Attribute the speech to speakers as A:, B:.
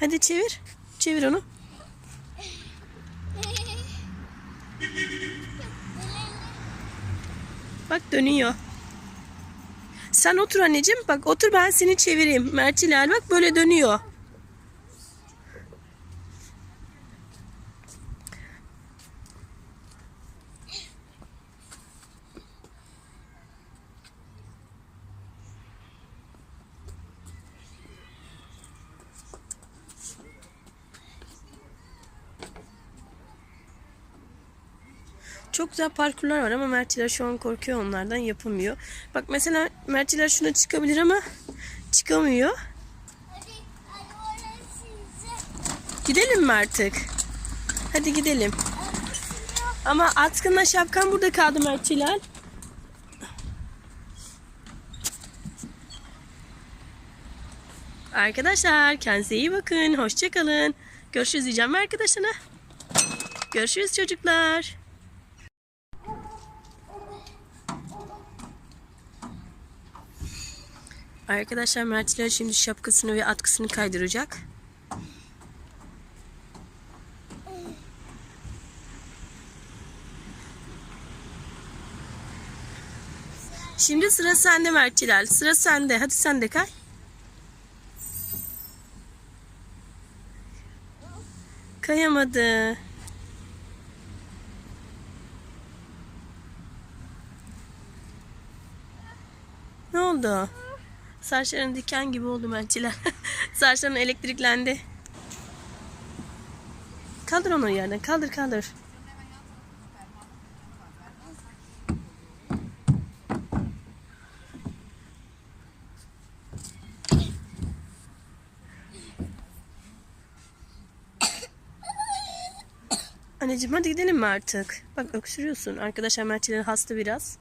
A: Hadi çevir. Çevir onu. Bak dönüyor. Sen otur anneciğim. Bak otur ben seni çevireyim. Mertilal bak böyle dönüyor. Çok güzel parkurlar var ama Mertçiler şu an korkuyor onlardan yapamıyor. Bak mesela Mertçiler şuna çıkabilir ama çıkamıyor. Gidelim mi artık? Hadi gidelim. Ama atkınla şapkan burada kaldı Mertçiler. Arkadaşlar kendinize iyi bakın. Hoşçakalın. Görüşürüz diyeceğim arkadaşına? Görüşürüz çocuklar. Arkadaşlar Mertçiler şimdi şapkasını ve atkısını kaydıracak. Şimdi sıra sende Mertçiler. Sıra sende. Hadi sen de kay. Kayamadı. Ne oldu? Saçların diken gibi oldu Mertçiler. Saçların elektriklendi. Kaldır onu yerden. Kaldır kaldır. Anneciğim hadi gidelim mi artık? Bak öksürüyorsun. Arkadaşlar Mertçiler hasta biraz.